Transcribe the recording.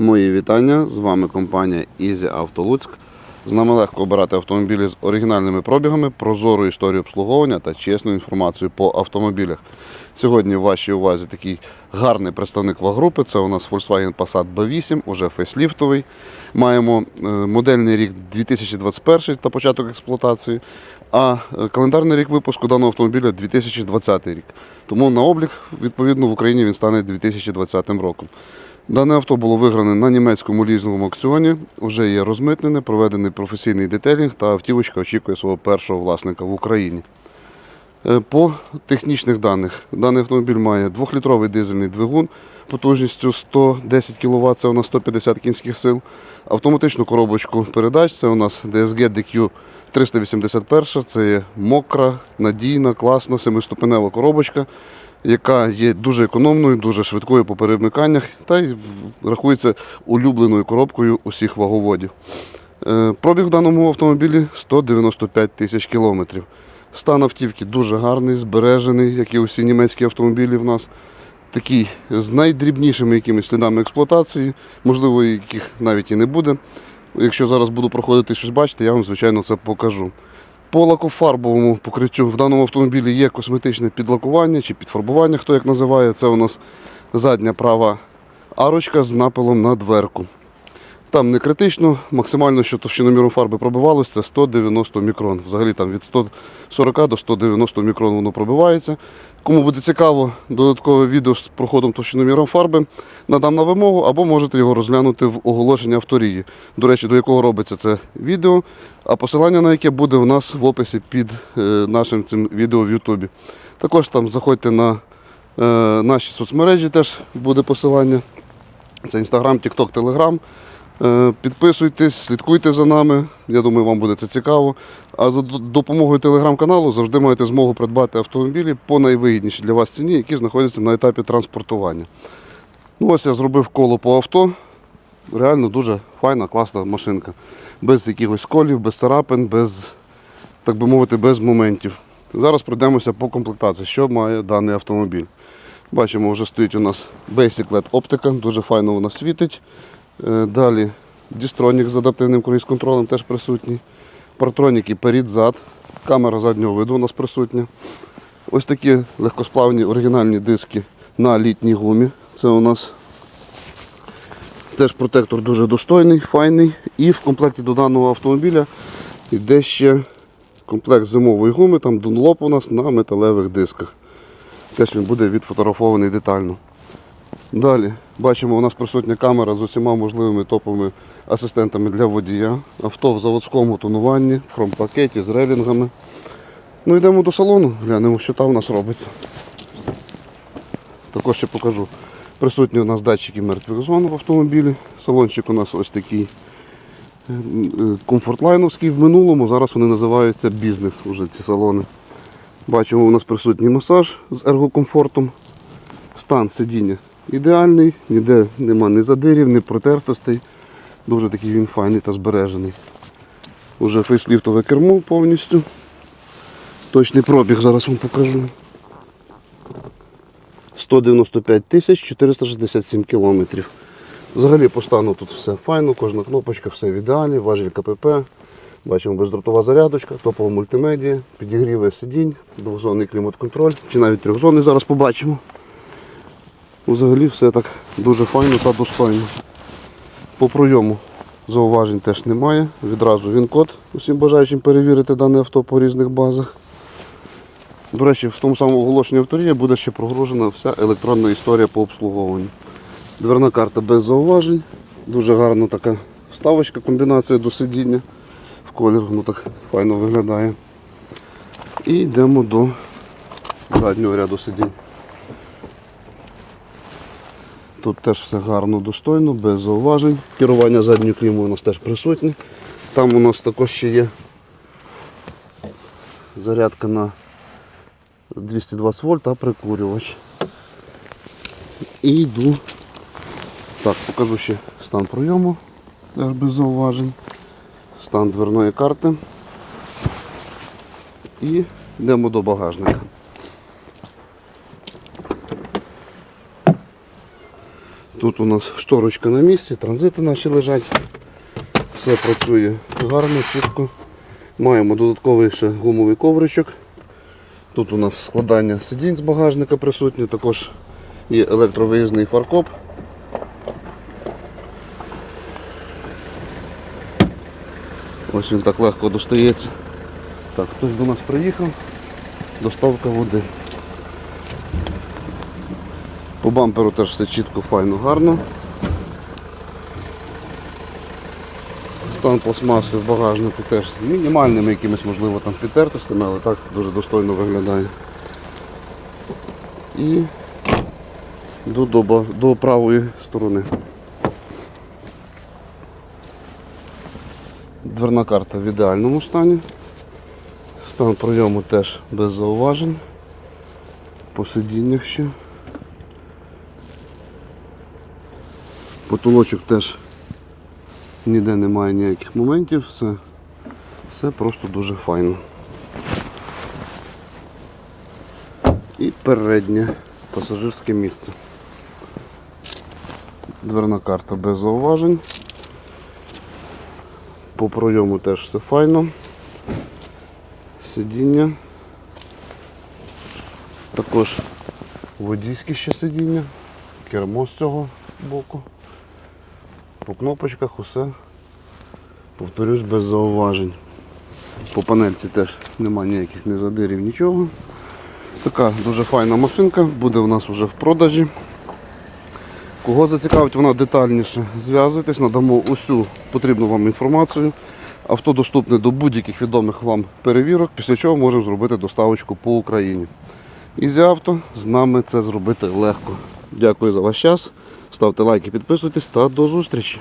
Мої вітання. З вами компанія Easy Auto Луцьк. З нами легко обирати автомобілі з оригінальними пробігами, прозору історію обслуговування та чесну інформацію по автомобілях. Сьогодні в вашій увазі такий гарний представник вагрупи. Це у нас Volkswagen Passat B8, уже фейсліфтовий. Маємо е, модельний рік 2021 та початок експлуатації, а е, календарний рік випуску даного автомобіля 2020 рік. Тому на облік, відповідно, в Україні він стане 2020 роком. Дане авто було вигране на німецькому лізинговому аукціоні. Вже є розмитнене, проведений професійний детелінг та автівочка очікує свого першого власника в Україні. Е, По технічних даних, даний автомобіль має 2-літровий дизельний двигун потужністю 110 кВт, це у нас 150 кінських сил. Автоматичну коробочку передач, це у нас DSG DQ 381, це є мокра, надійна, класна, семиступенева коробочка, яка є дуже економною, дуже швидкою по перемиканнях та й рахується улюбленою коробкою усіх ваговодів. Е, Пробіг в даному автомобілі 195 тисяч кілометрів. Стан автівки дуже гарний, збережений, як і усі німецькі автомобілі в нас. Такий з найдрібнішими якимись слідами експлуатації, можливо, яких навіть і не буде. Якщо зараз буду проходити щось бачити, я вам, звичайно, це покажу. По лакофарбовому покриттю в даному автомобілі є косметичне підлакування чи підфарбування, хто як називає. Це у нас задня права арочка з напилом на дверку. Там не критично, максимально, що товщиноміром фарби пробивалось, це 190 мікрон. Взагалі там від 140 до 190 мікрон воно пробивається. Кому буде цікаво, додаткове відео з проходом товщиноміром фарби надам на вимогу, або можете його розглянути в оголошенні авторії. До речі, до якого робиться це відео, а посилання на яке буде в нас в описі під е, нашим цим відео в Ютубі. Також там заходьте на е, наші соцмережі, теж буде посилання. Це Інстаграм, Тікток, Телеграм. Е, Підписуйтесь, слідкуйте за нами. Я думаю, вам буде це цікаво. А за допомогою телеграм-каналу завжди маєте змогу придбати автомобілі по найвигіднішій для вас ціні, які знаходяться на етапі транспортування. Ну, ось я зробив коло по авто. Реально дуже файна, класна машинка. Без якихось сколів, без царапин, без, так би мовити, без моментів. Зараз пройдемося по комплектації, що має даний автомобіль. Бачимо, вже стоїть у нас Basic LED оптика, дуже файно вона світить. Е, Далі дістронік з адаптивним круїз-контролем теж присутній. Партроніки перед-зад. Камера заднього виду у нас присутня. Ось такі легкосплавні оригінальні диски на літній гумі. Це у нас теж протектор дуже достойний, файний. І в комплекті до даного автомобіля йде ще комплект зимової гуми, там Dunlop у нас на металевих дисках. Теж він буде відфотографований детально. Далі бачимо, у нас присутня камера з усіма можливими топовими асистентами для водія. Авто в заводському тонуванні, в хромпакеті з релінгами. Ну йдемо до салону, глянемо, що там у нас робиться. Також ще покажу. Присутні у нас датчики мертвих зон в автомобілі. Салончик у нас ось такий е, е, комфортлайновський в минулому. Зараз вони називаються бізнес, уже ці салони. Бачимо, у нас присутній масаж з ергокомфортом. Стан сидіння ідеальний, ніде нема ні задирів, ні протертостей. Дуже такий він файний та збережений. Уже фейсліфтове кермо повністю. Точний пробіг зараз вам покажу. 195 тисяч 467 кілометрів. Взагалі по стану тут все файно, кожна кнопочка, все в ідеалі, важіль КПП. Бачимо бездротова зарядочка, топова мультимедія, підігріве сидінь, двохзонний клімат-контроль, чи навіть трьохзонний зараз побачимо. Взагалі все так дуже файно та достойно. По пройому зауважень теж немає. Відразу він код усім бажаючим перевірити дане авто по різних базах. До речі, в тому самому оголошенні авторія буде ще прогружена вся електронна історія по обслуговуванню. Дверна карта без зауважень. Дуже гарна така вставочка, комбінація до сидіння. В колір воно так файно виглядає. І йдемо до заднього ряду сидінь. Тут теж все гарно, достойно, без зауважень. Керування задньою клімою у нас теж присутнє. Там у нас також ще є зарядка на 220 вольт та прикурювач. І йду. Так, покажу ще стан пройому, теж без зауважень. Стан дверної карти. І йдемо до багажника. Тут у нас шторочка на місці, транзити наші лежать. Все працює гарно, чітко. Маємо додатковий ще гумовий ковричок. Тут у нас складання сидінь з багажника присутнє, також є електровиїзний фаркоп. Ось він так легко достається. Так, хтось до нас приїхав. Доставка води. По бамперу теж все чітко, файно, гарно. Стан пластмаси в багажнику теж з мінімальними якимись, можливо, там підтертостями, але так дуже достойно виглядає. І до, до, до правої сторони. Дверна карта в ідеальному стані. Стан пройому теж без зауважень. По сидіннях ще. Потолочок теж ніде немає ніяких моментів, все, все просто дуже файно. І переднє пасажирське місце. Дверна карта без зауважень. По пройому теж все файно. Сидіння. Також водійське ще сидіння, кермо з цього боку. По кнопочках усе, повторюсь, без зауважень. По панельці теж немає ніяких не задирів, нічого. Така дуже файна машинка, буде в нас вже в продажі. Кого зацікавить вона детальніше, зв'язуйтесь, надамо усю потрібну вам інформацію. Авто доступне до будь-яких відомих вам перевірок, після чого можемо зробити доставочку по Україні. Ізі авто з нами це зробити легко. Дякую за ваш час. Ставте лайки, підписуйтесь та до зустрічі!